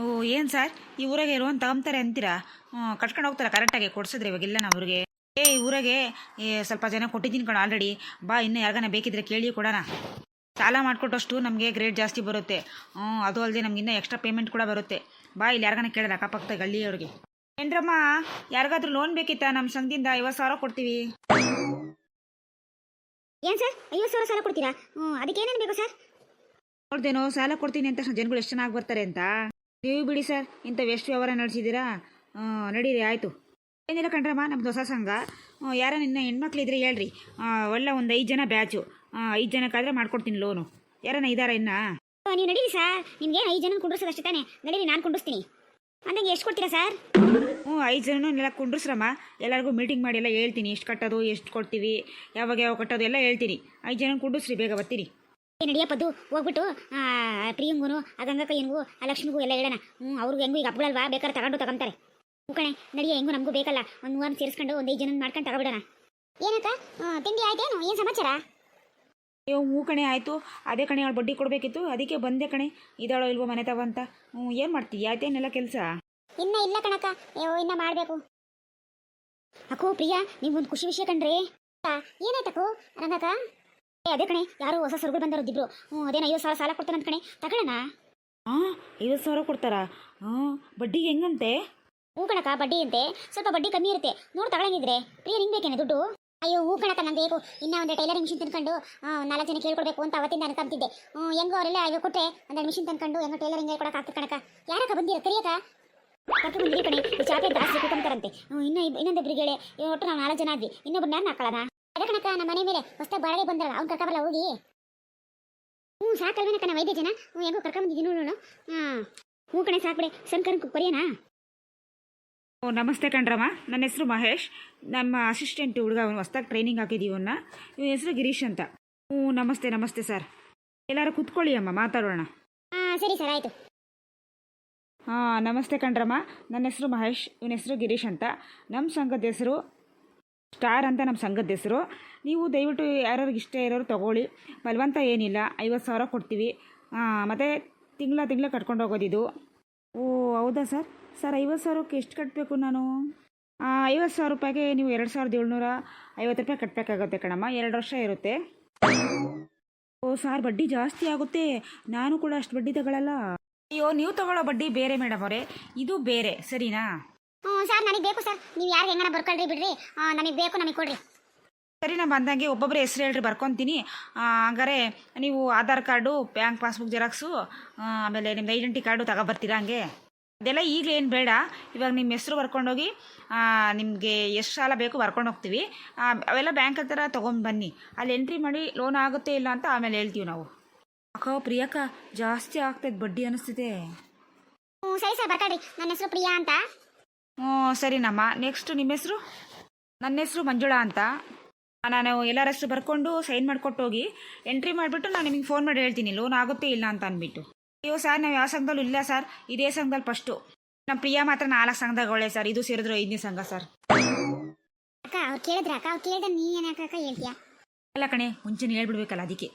ಓ, ಏನ್ ಸರ್ ಈ ಊರಾಗೆ ಇರುವಂತ ತಗೊಂತಾರೆ ಅಂತೀರಾ? ಕಟ್ಕೊಂಡು ಕರೆಕ್ಟ್ ಕರೆಕ್ಟಾಗಿ ಕೊಡ್ಸಿದ್ರೆ ಇವಾಗಿಲ್ಲ ನಾವು ಅವ್ರಿಗೆ ಏ, ಈ ಊರಾಗೆ ಸ್ವಲ್ಪ ಜನ ಕೊಟ್ಟಿದ್ದೀನಿ ಕಣ ಆಲ್ರೆಡಿ ಬಾ, ಇನ್ನು ಯಾರಿಗಾನ ಬೇಕಿದ್ರೆ ಕೇಳಿ ಕೊಡೋಣ. ಸಾಲ ಮಾಡಿಕೊಟ್ಟಷ್ಟು ನಮಗೆ ಗ್ರೇಡ್ ಜಾಸ್ತಿ ಬರುತ್ತೆ. ಹ್ಞೂ ಅದು ಅಲ್ಲದೆ ನಮ್ಗೆ ಇನ್ನೂ ಎಕ್ಸ್ಟ್ರಾ ಪೇಮೆಂಟ್ ಕೂಡ ಬರುತ್ತೆ. ಬಾ, ಇಲ್ಲಿ ಯಾರಿಗಾನ ಕೇಳಿದ್ರೆ ಅಕ್ಕಪಕ್ಕ ಗಳ್ಳಿಯವ್ರಿಗೆ ಏನ್ರಮ್ಮ, ಯಾರಿಗಾದ್ರೂ ಲೋನ್ ಬೇಕಿತ್ತಾ? ನಮ್ಮ ಸಂಘದಿಂದ ಐವತ್ತು ಸಾವಿರ ಕೊಡ್ತೀವಿ. ಏನು ಸರ್ ಐವತ್ತು ಸಾವಿರ ಸಾಲ ಕೊಡ್ತೀರಾ? ಹ್ಞೂ ಅದಕ್ಕೆ ಏನೇನು ಬೇಕು ಸರ್ ನೋಡ್ದೇನೋ ಸಾಲ ಕೊಡ್ತೀನಿ ಅಂತ ಜನಗಳು ಎಷ್ಟು ಚೆನ್ನಾಗಿ ಬರ್ತಾರೆ ಅಂತ. ನೀವು ಬಿಡಿ ಸರ್ ಇಂಥ ಎಷ್ಟು ವ್ಯವಹಾರ ನಡೆಸಿದ್ದೀರಾ? ನಡೀರಿ ಆಯಿತು. ಏನಿಲ್ಲ ಕಣ್ರಮ್ಮ ನಮ್ದು ಹೊಸ ಸಂಘ. ಯಾರ ನಿನ್ನ ಹೆಣ್ಮಕ್ಳಿದ್ರೆ ಹೇಳ್ರಿ. ಒಳ್ಳೆ ಒಂದು ಐದು ಜನ ಬ್ಯಾಚು. ಐದು ಜನಕ್ಕಾದ್ರೆ ಮಾಡ್ಕೊಡ್ತೀನಿ ಲೋನು. ಯಾರನ್ನ ಇದಾರ ಇನ್ನ? ನೀವು ನಡೀರಿ ಸರ್. ನಿಮ್ಗೆ ಐದು ಜನ ಕುಂಡ್ರಿಸೋದಷ್ಟೇ ತಾನೆ. ನಡೀರಿ ನಾನು ಕುಂಡಿಸ್ತೀನಿ ಅಂದಂಗೆ ಎಷ್ಟು ಕೊಡ್ತೀರಾ ಸರ್? ಹ್ಞೂ ಐದು ಜನನು ಎಲ್ಲ ಕುಂಡ್ರಸ್ರಮ್ಮ. ಎಲ್ಲರಿಗೂ ಮೀಟಿಂಗ್ ಮಾಡಿ ಎಲ್ಲ ಹೇಳ್ತೀನಿ. ಎಷ್ಟು ಕಟ್ಟೋದು ಎಷ್ಟು ಕೊಡ್ತೀವಿ ಯಾವಾಗ ಯಾವಾಗ ಕಟ್ಟೋದು ಎಲ್ಲ ಹೇಳ್ತೀನಿ. ಐದು ಜನ ಕುಂಡಿಸ್ರಿ ಬೇಗ ಬರ್ತೀನಿ. ನಡಿಯಪ್ಪದ್ದು ಹೋಗ್ಬಿಟ್ಟು ಆ, ಪ್ರಿಯಂಗೂ ಆ ಗಂಗಕ್ಕಯ್ಯನಿಗೂ ಆ ಲಕ್ಷ್ಮಿಗೂ ಎಲ್ಲ ಹೇಳೋಣ. ಹ್ಞೂ ಅವ್ರಿಗೆ ಹೆಂಗೂ ಈಗ ಹಬ್ಬಗಳಲ್ವಾ? ಬೇಕಾದ್ರೆ ತಗೊಂಡು ತಗೊಂತಾರೆ. ಹ್ಞೂ ಕಣೆ ನಡಿಯ ಹೆಂಗೂ ನಮಗೂ ಬೇಕಲ್ಲ. ಒಂದು ವಾರ ಸೇರಿಸ್ಕೊಂಡು ಒಂದು ಐದು ಜನ ಮಾಡ್ಕೊಂಡು ತಗೊಬಿಡೋಣ. ಏನಕ್ಕ? ತಿಂಡಿ ಆಯ್ತೇನು ಏನು? ಸಮಾಚಾರ? ಅಯ್ಯೋ ಹ್ಞೂ ಕಣೆ ಆಯಿತು. ಅದೇ ಕಣೆ ಅವಳು ಬಡ್ಡಿ ಕೊಡಬೇಕಿತ್ತು. ಅದಕ್ಕೆ ಬಂದೆ ಕಣೆ. ಇದಾಳೋ ಇಲ್ವೋ ಮನೆ ತವ ಅಂತ. ಹ್ಞೂ ಏನು ಮಾಡ್ತೀಯ ಆಯ್ತೇನೆಲ್ಲ ಕೆಲಸ? ಇನ್ನ ಇಲ್ಲ ಕಣಕ್ಕ. ಅಯ್ಯೋ ಇನ್ನ ಮಾಡಬೇಕು. ಅಕ್ಕೋ ಪ್ರಿಯಾ ನಿಮ್ಗೊಂದು ಖುಷಿ ವಿಷಯ ಕಣ್ರಿ. ಏನಾಯ್ತಕ್ಕೋ ರಂಗಕ್ಕ? ಅದೇ ಕಣೆ ಯಾರು ಹೊಸ ಸರ್ಗಳು ಬಂದಾರು ಇಬ್ರು ಹ್ಞೂ ಅದೇನ ಐವತ್ತು ಸಾವಿರ ಸಾಲ ಕೊಡ್ತಾನಂತ ಕಣೆ. ತಗೊಳ್ಳೋಣ? ಹಾಂ ಐವತ್ತು ಸಾವಿರ ಕೊಡ್ತಾರಾ? ಹಾಂ ಬಡ್ಡಿ ಹೆಂಗಂತೆ? ಹೂ ಕಣಕ ಬಡ್ಡಿ ಅಂತೆ. ಸ್ವಲ್ಪ ಬಡ್ಡಿ ಕಮ್ಮಿ ಇರುತ್ತೆ. ನೋಡು ತಗೊಳಂಗಿದ್ರೆ. ಪ್ರಿಯ ನಿಂಗೆ ಬೇಕೇನೆ ದುಡ್ಡು? ಅಯ್ಯೋ ಹೂ ಕಣಕ ನಂದು ಬೇಕು. ಇನ್ನ ಒಂದು ಟೈಲರಿಂಗ್ ಮಿಷಿನ್ ತಿನ್ಕೊಂಡು ನಾಲ್ಕು ಜನ ಕೇಳ್ಕೊಡ್ಬೇಕು ಅಂತ ಅವತ್ತಿಂದ ಅನ್ಕೊಂತಿದ್ದೆ ಹೆಂಗೋ ಅವರೆಲ್ಲ ಐವ ಕೊಟ್ಟೆ ಒಂದೆರಡು ಮಿಷಿನ್ ತಂದ್ಕೊಂಡು ಹೆಂಗೋ ಟೈಲರಿಂಗ್ ಹೇಳ್ಕೊಡಕ್ಕೆ ಆಗ್ತದೆ ಕಣಕ ಯಾರಕ್ಕ ಬಂದಿರ ಕರಿಯಕ ಕರ್ಕೊಂಡು ಕಣೆ. ಈ ಚಾಪೆ ಜಾಸ್ತಿ ಕೂತ್ಕೊಂತಾರಂತೆ ಇನ್ನೂ ಇನ್ನೊಂದಿಬ್ರಿಗೆ ಹೇಳಿ ಒಟ್ಟು ನಾವು ನಾಲ್ಕು ಜನ ಆದ್ವಿ. ಇನ್ನೊಬ್ರು ನಾನು ಹಾಕೊಳ್ಳೋಣ? ಅದೇ ಕಣಕ ನಮ್ಮ ಮನೆ ಮೇಲೆ ಹೊಸ್ದಾಗಿ ಬಾಳೆ ಬಂದ್ರಲ್ಲ ಅವ್ನು ಕರ್ಕೊಬಲ್ಲ ಹೋಗಿ. ಹ್ಞೂ ಸಾಕಲ್ವೇನ ಕಣ ವೈದ್ಯ ಜನ. ಹ್ಞೂ ಹೆಂಗೋ ಕರ್ಕೊಂಬಂದಿದ್ದೀನಿ ನೋಡೋಣ ಹಾಂ ಹ್ಞೂ ಕಣೆ ಸಾಕ್ಬಿಡೆ ಶಂಕರ್ ಕೊರಿಯೋಣ ಓ ನಮಸ್ತೆ ಕಣ್ರಮ್ಮ. ನನ್ನ ಹೆಸರು ಮಹೇಶ್. ನಮ್ಮ ಅಸಿಸ್ಟೆಂಟ್ ಹುಡುಗ ಅವನು ಹೊಸ್ದಾಗಿ ಟ್ರೈನಿಂಗ್ ಹಾಕಿದ್ದೀವಿ ಅವನ್ನ ಇವನ ಹೆಸರು ಗಿರೀಶ್ ಅಂತ. ಹ್ಞೂ ನಮಸ್ತೆ ನಮಸ್ತೆ ಸರ್. ಎಲ್ಲರೂ ಕುತ್ಕೊಳ್ಳಿ ಅಮ್ಮ ಮಾತಾಡೋಣ. ಹಾಂ ಸರಿ ಸರ್ ಆಯಿತು. ಹಾಂ ನಮಸ್ತೆ ಕಣ್ರಮ್ಮ. ನನ್ನ ಹೆಸರು ಮಹೇಶ್ ಇವನ ಹೆಸರು ಗಿರೀಶ್ ಅಂತ. ನಮ್ಮ ಸಂಘದ ಹೆಸರು ಸ್ಟಾರ್ ಅಂತ ನಮ್ಮ ಸಂಘದ ಹೆಸರು. ನೀವು ದಯವಿಟ್ಟು ಯಾರ್ಯಾರಿಗೆ ಇಷ್ಟ ಇರೋರು ತೊಗೊಳ್ಳಿ. ಬಲವಂತ ಏನಿಲ್ಲ, ಐವತ್ತು ಸಾವಿರ ಕೊಡ್ತೀವಿ. ಮತ್ತು ತಿಂಗಳ ತಿಂಗಳ ಕಟ್ಕೊಂಡು ಹೋಗೋದಿದು. ಓ, ಹೌದಾ ಸರ್? ಸರ್, ಐವತ್ತು ಸಾವಿರಕ್ಕೆ ಎಷ್ಟು ಕಟ್ಟಬೇಕು ನಾನು? ಐವತ್ತು ಸಾವಿರ ರೂಪಾಯಿಗೆ ನೀವು ಎರಡು ಸಾವಿರದ ಏಳ್ನೂರ ಐವತ್ತು ರೂಪಾಯಿ ಕಟ್ಟಬೇಕಾಗುತ್ತೆ ಕಣಮ್ಮ. ಎರಡು ವರ್ಷ ಇರುತ್ತೆ. ಓ, ಸಾರ್, ಬಡ್ಡಿ ಜಾಸ್ತಿ ಆಗುತ್ತೆ. ನಾನು ಕೂಡ ಅಷ್ಟು ಬಡ್ಡಿ ತಗೊಳ್ಳಲ್ಲ ಅಯ್ಯೋ, ನೀವು ತಗೊಳ್ಳೋ ಬಡ್ಡಿ ಬೇರೆ ಮೇಡಮ್ ಅವರೇ. ಇದು ಬೇರೆ, ಸರಿನಾ? ಸರ್ ನನಗೆ ಬೇಕು ಸರ್ ನೀವು ಯಾರು ಹೆಂಗನ ಬರ್ಕೊಳ್ರಿ ಬಿಡ್ರಿ. ನನಗೆ ಬೇಕು ನನಗೆ ಕೊಡ್ರಿ. ಸರಿ ನಾನು ಬಂದಂಗೆ ಒಬ್ಬೊಬ್ಬರ ಹೆಸರು ಹೇಳ್ರಿ ಬರ್ಕೊತೀನಿ. ಹಂಗಾರೆ ನೀವು Aadhaar card bank passbook xerox ಆಮೇಲೆ ನಿಮ್ದು ಐಡೆಂಟಿ ಕಾರ್ಡು ತಗೊಬರ್ತೀರಾ ಹಂಗೆ? ಅದೆಲ್ಲ ಈಗಲೇ ಏನು ಬೇಡ. ಇವಾಗ ನಿಮ್ಮ ಹೆಸರು ಬರ್ಕೊಂಡೋಗಿ ನಿಮಗೆ ಎಷ್ಟು ಸಾಲ ಬೇಕು ಬರ್ಕೊಂಡು ಹೋಗ್ತೀವಿ. ಅವೆಲ್ಲ ಬ್ಯಾಂಕ್ ಹತ್ತಿರ ತೊಗೊಂಡು ಬನ್ನಿ. ಅಲ್ಲಿ ಎಂಟ್ರಿ ಮಾಡಿ ಲೋನ್ ಆಗುತ್ತೆ ಇಲ್ಲ ಅಂತ ಆಮೇಲೆ ಹೇಳ್ತೀವಿ ನಾವು. ಅಕ್ಕ ಪ್ರಿಯಕ್ಕ ಜಾಸ್ತಿ ಆಗ್ತದೆ ಬಡ್ಡಿ ಅನಿಸ್ತಿದೆ. ಹ್ಞೂ ಸರಿ ಸರ್ ಬರ್ಕೊಳ್ರಿ. ನನ್ನ ಹೆಸರು ಪ್ರಿಯಾ ಅಂತ. ಹ್ಞೂ ಸರಿನಮ್ಮ ನೆಕ್ಸ್ಟ್ ನಿಮ್ಮ ಹೆಸರು? ನನ್ನ ಹೆಸರು ಮಂಜುಳಾ ಅಂತ. ನಾನು ಎಲ್ಲರ ಹೆಸರು ಬರ್ಕೊಂಡು ಸೈನ್ ಮಾಡ್ಕೊಟ್ಟು ಹೋಗಿ ಎಂಟ್ರಿ ಮಾಡಿಬಿಟ್ಟು ನಾನು ನಿಮಗೆ ಫೋನ್ ಮಾಡಿ ಹೇಳ್ತೀನಿ. ಲೋನ್ ಆಗುತ್ತೆ ಇಲ್ಲ ಅಂತ ಅಂದ್ಬಿಟ್ಟು. ಅಯ್ಯೋ ಸರ್ ನಾವು ಯಾವ ಸಂಘದಲ್ಲೂ ಇಲ್ಲ ಸರ್ ಇದೇ ಸಂಘದಲ್ಲಿ ಫಸ್ಟು ನಮ್ಮ ಪ್ರಿಯಾ ಮಾತ್ರ ನಾಲ್ಕು ಸಂಘದಾಗ ಒಳ್ಳೆ ಸರ್ ಇದು ಸೇರಿದ್ರು ಐದನೇ ಸಂಘ ಸರ್ ಅಕ್ಕ ಅವ್ರು ಕೇಳಿದ್ರ ಅಕ್ಕ? ಅವ್ರು ಕೇಳಿದ್ರೆ ನೀ ಏನಕ್ಕ ಅಕ್ಕ ಹೇಳ್ತೀಯಾ? ಅಲ್ಲ ಕಣೆ ಮುಂಚೆನೇ ಹೇಳ್ಬಿಡ್ಬೇಕಲ್ಲ ಅದಕ್ಕೆ.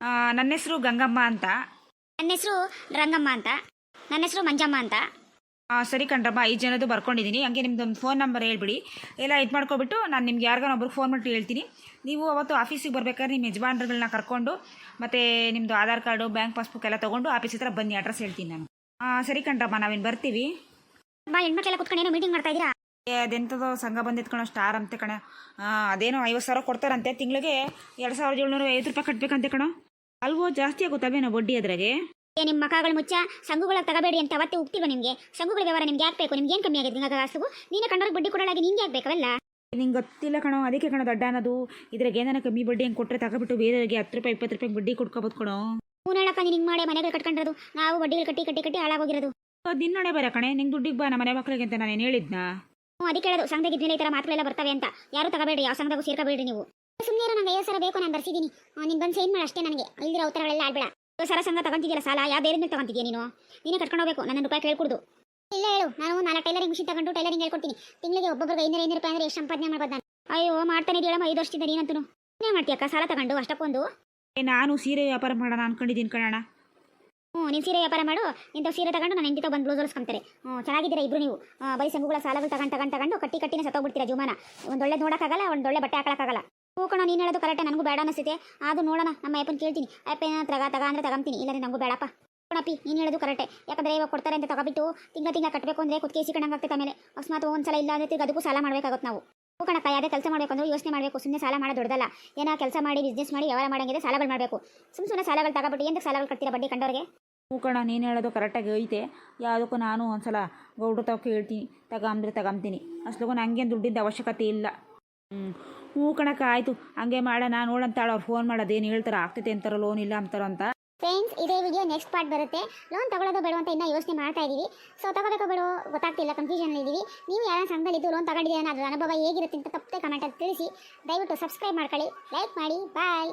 ಆ, ನನ್ನ ಹೆಸರು ಗಂಗಮ್ಮ ಅಂತ. ನನ್ನ ಹೆಸರು ರಂಗಮ್ಮ ಅಂತ. ನನ್ನ ಹೆಸರು ಮಂಜಮ್ಮ ಅಂತ. ಸರಿ ಕಣ್ರಮ್ಮ ಐದು ಜನದ್ದು ಬರ್ಕೊಂಡಿದ್ದೀನಿ ಹಂಗೆ ನಿಮ್ದೊಂದು ಫೋನ್ ನಂಬರ್ ಹೇಳ್ಬಿಡಿ. ಎಲ್ಲ ಇದು ಮಾಡ್ಕೊಬಿಟ್ಟು ನಾನು ನಿಮ್ಗೆ ಯಾರಿಗಾನೊಬ್ರಿಗೆ ಫೋನ್ ಮಾಡಿ ಹೇಳ್ತೀನಿ. ನೀವು ಅವತ್ತು ಆಫೀಸಿಗೆ ಬರ್ಬೇಕಾದ್ರೆ ನಿಮ್ಮ ಯಜಮಾನ್ರುಗಳನ್ನ ಕರ್ಕೊಂಡು ಮತ್ತು ನಿಮ್ಮದು ಆಧಾರ್ ಕಾರ್ಡು ಬ್ಯಾಂಕ್ ಪಾಸ್ಬುಕ್ ಎಲ್ಲ ತೊಗೊಂಡು ಆಫೀಸ್ ಹತ್ರ ಬನ್ನಿ ಅಡ್ರೆಸ್ ಹೇಳ್ತೀನಿ ನಾನು. ಹಾಂ ಸರಿ ಕಣ್ರಮ್ಮ ನಾವೇನು ಬರ್ತೀವಿ. ಹೆಣ್ಮಕ್ಳೆಲ್ಲ ಕುತ್ಕೊಂಡು ಏನೋ ಮೀಟಿಂಗ್ ಮಾಡ್ತಾ ಇದ್ದೀರಾ? ಅದೆಂಥದ್ದು ಅದೆಂಥದೋ ಸಂಘ ಬಂದಿತ್ಕೊಳೋ ಸ್ಟಾರ್ ಅಂತೆ ಕಣ. ಅದೇನೋ ಐವತ್ತು ಸಾವಿರ ಕೊಡ್ತಾರಂತೆ. ತಿಂಗಳಿಗೆ ಎರಡು ಸಾವಿರದ ಏಳ್ನೂರ ಐವತ್ತು ರೂಪಾಯಿ ಕಟ್ಟಬೇಕಂತೆ ಕಣೋ. ಅಲ್ವೋ ಜಾಸ್ತಿ ಆಗುತ್ತವೇನೋ ಬಡ್ಡಿ ಅದ್ರಾಗೆ? ಏ ನಿಮ್ಮ ಮಕ್ಕಳು ಮುಚ್ಚ ಸಂಘಗಳ ತಗಬೇಡಿ ಅಂತ ಅವತ್ತೆ ಉಕ್ತಿವ ನಿಮಗೆ? ಸಂಘಗಳ ವ್ಯವಹಾರ ನಿಮ್ಗೆ ಯಾಕೆ ಬೇಕು? ನಿಮ್ಗೆ ಏನು ಕಮ್ಮಿ ಆಗಿದೆ ಗಂಗಾ ಕಾಸು ನೀನೇ ಕಂಡವ್ರಿಗೆ ಬಡ್ಡಿ ಕೊಡಲಾಗಿ ನಿಂಗೆ ಯಾಕೆ ಬೇಕವೆಲ್ಲ? ನಿಂಗೆ ಗೊತ್ತಿಲ್ಲ ಕಣೋ ಅದಕ್ಕೆ ಕಣೋ ದೊಡ್ಡ ಅನ್ನೋದು. ಇದ್ರಾಗ ಏನಾರ ಕಮ್ಮಿ ಬಡ್ಡಿ ಹೆಂಗ್ ಕೊಟ್ಟರೆ ತಗೊಬಿಟ್ಟು ಬೇರೆಯವರಿಗೆ ಹತ್ತು ರೂಪಾಯಿ ಇಪ್ಪತ್ತು ರೂಪಾಯಿ ಬಡ್ಡಿ ಕೊಡ್ಕೋಬೋದು ಕಣೋ. ಹೂನಳಕ್ಕ ನೀನು ಹಿಂಗೆ ಮಾಡಿ ಮನೆಗಳು ಕಟ್ಕೊಂಡಿರೋದು. ನಾವು ಬಡ್ಡಿಗಳು ಕಟ್ಟಿ ಕಟ್ಟಿ ಕಟ್ಟಿ ಹಾಳಾಗೋಗಿರೋದು. ದಿನ್ನಣೆ ಬರ ಕಣೆ. ನಿಂಗೆ ದುಡ್ಡಿಗೆ ಬಾ ನಮ್ಮ ಮನೆ ಮಕ್ಕಳಿಗೆ ಅಂತ ನಾನೇನು ಹೇಳಿದ್ನ? ಹ್ಞೂ ಅದಕ್ಕೆ ಹೇಳೋದು. ಸಂಘದ ಇದ್ಮೇಲೆ ಈ ಥರ ಮಾತುಗಳೆಲ್ಲ ಬರ್ತವೆ ಅಂತ. ಯಾರು ತಗಬೇಡಿ ಯಾವ ಸಂಘದಾಗೂ ಸೇರ್ಕೋಬೇಡಿ ನೀವು. ಸುಮ್ಮನೆ ನಂಗೆ ಐವತ್ತು ಬೇಕು ನಾನು ಬರ್ಸಿದ್ದೀನಿ ನೀನು ಬಂದು ಸೇನ್ ಮಾಡಿ ಅಷ್ಟೇ ನನಗೆ. ಇಲ್ದಿರೋ ಉತ್ತರಗಳೆಲ್ಲ ಆಡ್ಬೇಡ. ಸಂಘ ತಗೊಂತಿದ್ಯಲ್ಲ ಸಾಲ ಯಾವ ಬೇರೆ ತಗೊಂತಿದ್ಯಾ ನೀನು? ನೀನೇ ಕಟ್ಕೊಂಡು ಹೋಗಬೇಕು ನನ್ನ ರೂಪಾಯಿ ಕೇಳ್ಕೊಡ್ದು. ಇಲ್ಲ ಹೇಳು ನಾನು ನಾಲ್ಕು ಟೈಲರಿಂಗ್ ಮಿಷಿನ್ ತಗೊಂಡು ಟೈಲರಿಂಗ್ ಹೇಳ್ಕೊಡ್ತೀನಿ. ತಿಂಗಳಿಗೆ ಒಬ್ಬೊಬ್ಬರಿಗೆ ಐನೂರು ಐನೂರು ರೂಪಾಯಿ ಅಂದ್ರೆ ಎಷ್ಟು ಸಂಪಾದನೆ ಮಾಡ್ಬೋದು ನಾನು. ಅಯ್ಯೋ ಮಾಡ್ತಾನೆ ಇದೆಯಲ್ಲ ಐದು ವರ್ಷದಿಂದ ನೀನಂತೂ. ಏನೇ ಮಾಡ್ತೀಯಕ್ಕ ಸಾಲ ತಗೊಂಡು ಅಷ್ಟಕ್ಕೊಂದು? ಏ ನಾನು ಸೀರೆ ವ್ಯಾಪಾರ ಮಾಡೋಣ ಅನ್ಕೊಂಡಿದ್ದೀನಿ ಕಣಣ ಹ್ಞೂ ನೀನು ಸೀರೆ ವ್ಯಾಪಾರ ಮಾಡು ಇಂಥ ಸೀರೆ ತಗೊಂಡು ನಾನು ಹೆಂಡತಿ ಬಂದು ಬ್ಲೌಸ್ ಹೊಲಿಸ್ಕೊಂತಾರೆ. ಹ್ಞೂ ಚೆನ್ನಾಗಿದ್ದೀರಾ ಇಬ್ರು ನೀವು? ಬರೀ ಸಂಗುಗಳ ಸಾಲಗಳು ತಗೊಂಡು ತಗೊಂಡು ತಗೊಂಡು ಕಟ್ಟಿ ಕಟ್ಟಿನ ಸತ್ತೋಗ್ಬಿಡ್ತೀರಾ ಜೀವನ ಒಂದೊಳ್ಳೆ ನೋಡೋಕ್ಕಾಗಲ್ಲ ಒಂದೊಳ್ಳೆ ಬಟ್ಟೆ ಹಾಕೋಕ್ಕಾಗಲ್ಲ ಹೂ ಕಣ, ನೀನು ಹೇಳೋದು ಕರೆಕ್ಟೇ ನನಗೂ ಬೇಡ ಅನಿಸುತ್ತೆ ಅದು ನೋಡೋಣ, ನಮ್ಮ ಅಪ್ಪನ ಕೇಳ್ತೀನಿ. ಅಪ್ಪ ತಗ ತಗ ಅಂದ್ರೆ ತಗೊಂತೀನಿ ಇಲ್ಲಾಂದ್ರೆ ನನಗೂ ಬೇಡಪ್ಪ. ಕಣಪ್ಪಿ ನೀನು ಹೇಳೋದು ಕರೆಕ್ಟೇ ಯಾಕಂದ್ರೆ ಇವಾಗ ಕೊಡ್ತಾರೆ ಅಂತ ತಗೊಬಿಟ್ಟು ತಿಂಗಳ ತಿಂಗಳ ಕಟ್ಟಬೇಕು ಅಂದರೆ ಕುತ್ತಿಗೆ ಸಿಕ್ಕಂಗೆ ಆಗ್ತೈತೆ ಆಮೇಲೆ. ಅಕಸ್ಮಾತ್ ಒಂದ್ಸಲ ಇಲ್ಲ ಅಂದ್ರೆ ಅದಕ್ಕೂ ಸಾಲ ಮಾಡಬೇಕಾಗುತ್ತೆ ನಾವು. ಹೂ ಕಣಕ್ಕ ಯಾವುದೇ ಕೆಲಸ ಮಾಡಬೇಕಂದ್ರೆ ಯೋಚನೆ ಮಾಡಬೇಕು. ಸುಮ್ಮನೆ ಸಾಲ ಮಾಡೋದು ದೊಡ್ಡದಲ್ಲ. ಏನೋ ಕೆಲಸ ಮಾಡಿ ಬಿಸ್ನೆಸ್ ಮಾಡಿ, ವ್ಯವಹಾರ ಮಾಡಂಗಿದೆ ಸಾಲಗಳು ಮಾಡಬೇಕು. ಸುಮ್ಮ ಸುಮ್ಮನೆ ಸಾಲಗಳು ತಗೊಬಿಟ್ಟು ಎಂತ ಸಾಲಗಳು ಕಟ್ತೀರಾ ಬಡ್ಡಿ ಕಂಡವ್ರಿಗೆ? ಹ್ಞೂ ನೀನು ಹೇಳೋದು ಕರೆಕ್ಟಾಗಿ ಐತೆ. ಯಾವುದಕ್ಕೂ ನಾನು ಒಂದ್ಸಲ ಗೌಡ್ರ ತಗೋ ಕೇಳ್ತೀನಿ. ತಗೊಂಬ್ರೆ ತಗೊಂತೀನಿ ಅಷ್ಟಕ್ಕೂ ನನಗೇನು ದುಡ್ಡಿಂದ ಅವಶ್ಯಕತೆ ಇಲ್ಲ. ಹ್ಞೂ ಹ್ಞೂ ಕಣಕ್ಕ, ಆಯಿತು. ಹಂಗೆ ಮಾಡೋಣ, ನೋಡಂತಾಳ, ಅವ್ರು ಫೋನ್ ಮಾಡೋದು ಏನು ಹೇಳ್ತಾರ, ಆಗ್ತೈತೆ ಅಂತಾರೋ ಲೋನ್ ಇಲ್ಲ ಅಂತಾರೋ ಅಂತ. ಫ್ರೆಂಡ್ಸ್ ಇದೇ ವಿಡಿಯೋ ನೆಕ್ಸ್ಟ್ ಪಾರ್ಟ್ ಬರುತ್ತೆ. ಲೋನ್ ತಗೊಳ್ಳೋದು ಬೇಡ ಅಂತ ಇನ್ನೂ ಯೋಚನೆ ಮಾಡ್ತಾ ಇದ್ದೀವಿ ಸೊ ತಗೋಬೇಕೋ ಬೇಡೋ ಗೊತ್ತಾಗ್ತಿಲ್ಲ ಕನ್ಫ್ಯೂಷನ್ ಇದ್ದೀವಿ ನೀವು ಯಾರ ಸಂಘದಲ್ಲಿದ್ದು ಲೋನ್ ತಗೊಂಡಿದ್ದೀರಾ ಅನ್ನೋದು ಅನುಭವ ಹೇಗಿರುತ್ತೆ ಅಂತ ತಪ್ಪದೆ ಕಮೆಂಟಲ್ಲಿ ತಿಳಿಸಿ. ದಯವಿಟ್ಟು ಸಬ್ಸ್ಕ್ರೈಬ್ ಮಾಡ್ಕೊಳ್ಳಿ. ಲೈಕ್ ಮಾಡಿ. ಬಾಯ್